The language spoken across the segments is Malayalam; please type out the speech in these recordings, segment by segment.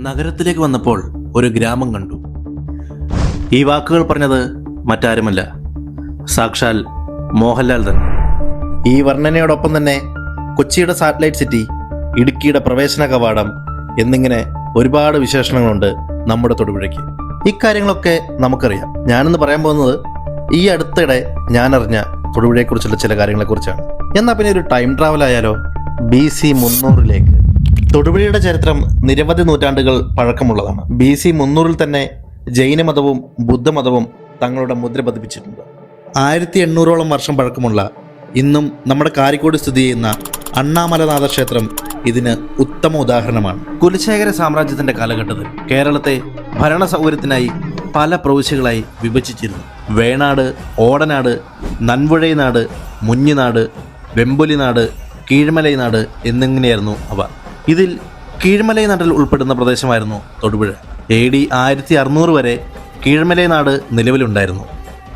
നഗരത്തിലേക്ക് വന്നപ്പോൾ ഒരു ഗ്രാമം കണ്ടു. ഈ വാക്കുകൾ പറഞ്ഞത് മറ്റാരുമല്ല സാക്ഷാൽ മോഹൻലാൽ തന്നെ. ഈ വർണനയോടൊപ്പം തന്നെ കൊച്ചിയുടെ സാറ്റലൈറ്റ് സിറ്റി ഇടുക്കിയുടെ പ്രവേശന കവാടം എന്നിങ്ങനെ ഒരുപാട് വിശേഷണങ്ങളുണ്ട് നമ്മുടെ തൊടുപുഴയ്ക്ക്. ഇക്കാര്യങ്ങളൊക്കെ നമുക്കറിയാം. ഞാനെന്ന് പറയാൻ പോകുന്നത് ഈ അടുത്തിടെ ഞാനറിഞ്ഞ തൊടുപുഴയെക്കുറിച്ചുള്ള ചില കാര്യങ്ങളെക്കുറിച്ചാണ്. എന്നാൽ പിന്നെ ഒരു ടൈം ട്രാവൽ ആയാലോ ബി സി മുന്നൂറിലേക്ക്. തൊടുപുഴയുടെ ചരിത്രം നിരവധി നൂറ്റാണ്ടുകൾ പഴക്കമുള്ളതാണ്. ബി സി മുന്നൂറിൽ തന്നെ ജൈനമതവും ബുദ്ധമതവും തങ്ങളുടെ മുദ്ര പതിപ്പിച്ചിട്ടുണ്ട്. ആയിരത്തി എണ്ണൂറോളം വർഷം പഴക്കമുള്ള ഇന്നും നമ്മുടെ കാരിക്കോട് സ്ഥിതി ചെയ്യുന്ന അണ്ണാമലനാഥ ക്ഷേത്രം ഇതിന് ഉത്തമ ഉദാഹരണമാണ്. കുലശേഖര സാമ്രാജ്യത്തിന്റെ കാലഘട്ടത്തിൽ കേരളത്തെ ഭരണ സൗകര്യത്തിനായി പല പ്രവിശ്യകളായി വിഭജിച്ചിരുന്നു. വേണാട് ഓടനാട് നൻപുഴൈനാട് മുഞ്ഞിനാട് വെമ്പുലിനാട് കീഴ്മലൈനാട് എന്നിങ്ങനെയായിരുന്നു അവ. ഇതിൽ കീഴ്മലൈനാട്ടിൽ ഉൾപ്പെടുന്ന പ്രദേശമായിരുന്നു തൊടുപുഴ. എ ഡി ആയിരത്തി അറുന്നൂറ് വരെ കീഴ്മലൈനാട് നിലവിലുണ്ടായിരുന്നു.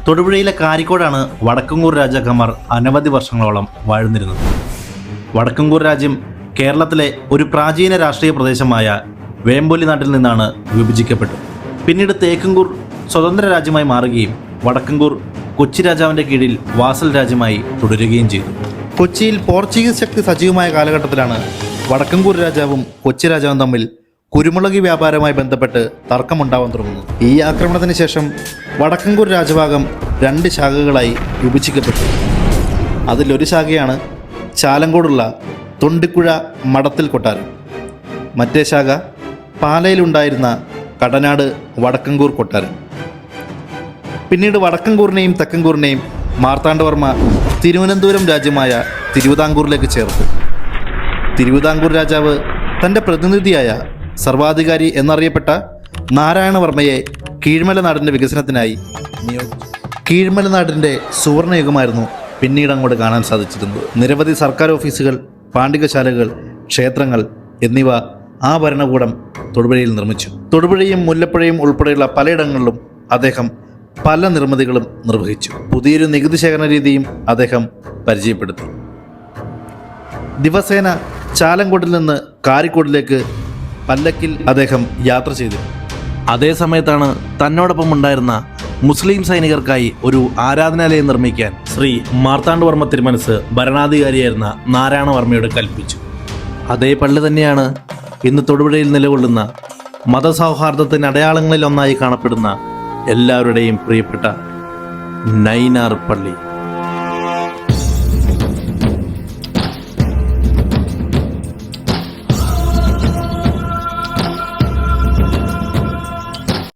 തൊടുപുഴയിലെ കാരിക്കോടാണ് വടക്കങ്കൂർ രാജാക്കന്മാർ അനവധി വർഷങ്ങളോളം വാഴുന്നിരുന്നത്. വടക്കങ്കൂർ രാജ്യം കേരളത്തിലെ ഒരു പ്രാചീന രാഷ്ട്രീയ പ്രദേശമായ വേമ്പൊലി നാട്ടിൽ നിന്നാണ് വിഭജിക്കപ്പെട്ടത്. പിന്നീട് തേക്കങ്കൂർ സ്വതന്ത്ര രാജ്യമായി മാറുകയും വടക്കങ്കൂർ കൊച്ചി രാജാവിന്റെ കീഴിൽ വാസൽ രാജ്യമായി തുടരുകയും ചെയ്തു. കൊച്ചിയിൽ പോർച്ചുഗീസ് ശക്തി സജീവമായ കാലഘട്ടത്തിലാണ് വടക്കങ്കൂർ രാജാവും കൊച്ചി രാജാവും തമ്മിൽ കുരുമുളക് വ്യാപാരവുമായി ബന്ധപ്പെട്ട് തർക്കമുണ്ടാവാൻ തുടങ്ങുന്നു. ഈ ആക്രമണത്തിന് ശേഷം വടക്കൻകൂർ രാജഭാഗം രണ്ട് ശാഖകളായി വിഭജിക്കപ്പെട്ടു. അതിലൊരു ശാഖയാണ് ചാലങ്കോടുള്ള തൊണ്ടിക്കുഴ മടത്തിൽ കൊട്ടാരം. മറ്റേ ശാഖ പാലയിലുണ്ടായിരുന്ന കടനാട് വടക്കൻകൂർ കൊട്ടാരം. പിന്നീട് വടക്കൻകൂറിനെയും തെക്കൻകൂറിനെയും മാർത്താണ്ഡവർമ്മ തിരുവനന്തപുരം രാജ്യമായ തിരുവിതാംകൂറിലേക്ക് ചേർത്തു. തിരുവിതാംകൂർ രാജാവ് തന്റെ പ്രതിനിധിയായ സർവാധികാരി എന്നറിയപ്പെട്ട നാരായണവർമ്മയെ കീഴ്മല നാടിന്റെ വികസനത്തിനായി നിയോഗിച്ചു. കീഴ്മല നാടിന്റെ സുവർണയുഗമായിരുന്നു പിന്നീട് അങ്ങോട്ട് കാണാൻ സാധിച്ചിരുന്നത്. നിരവധി സർക്കാർ ഓഫീസുകൾ പാണ്ഡികശാലകൾ ക്ഷേത്രങ്ങൾ എന്നിവ ആ ഭരണകൂടം തൊടുപുഴയിൽ നിർമ്മിച്ചു. തൊടുപുഴയും മുല്ലപ്പുഴയും ഉൾപ്പെടെയുള്ള പലയിടങ്ങളിലും അദ്ദേഹം പല നിർമ്മിതികളും നിർവഹിച്ചു. പുതിയൊരു നികുതി ശേഖരണ രീതിയും അദ്ദേഹം പരിചയപ്പെടുത്തി. ദിവസേന ചാലങ്കോട്ടിൽ നിന്ന് കാരിക്കോടിലേക്ക് പല്ലക്കിൽ അദ്ദേഹം യാത്ര ചെയ്തു. അതേ സമയത്താണ് തന്നോടൊപ്പം ഉണ്ടായിരുന്ന മുസ്ലിം സൈനികർക്കായി ഒരു ആരാധനാലയം നിർമ്മിക്കാൻ ശ്രീ മാർത്താണ്ഡവർമ്മ തിരുമനസ് ഭരണാധികാരിയായിരുന്ന നാരായണവർമ്മയോട് കൽപ്പിച്ചു. അതേ പള്ളി തന്നെയാണ് ഇന്ന് തൊടുപുഴയിൽ നിലകൊള്ളുന്ന മതസൗഹാർദ്ദത്തിന് അടയാളങ്ങളിൽ ഒന്നായി കാണപ്പെടുന്ന എല്ലാവരുടെയും പ്രിയപ്പെട്ട നൈനാർ പള്ളി.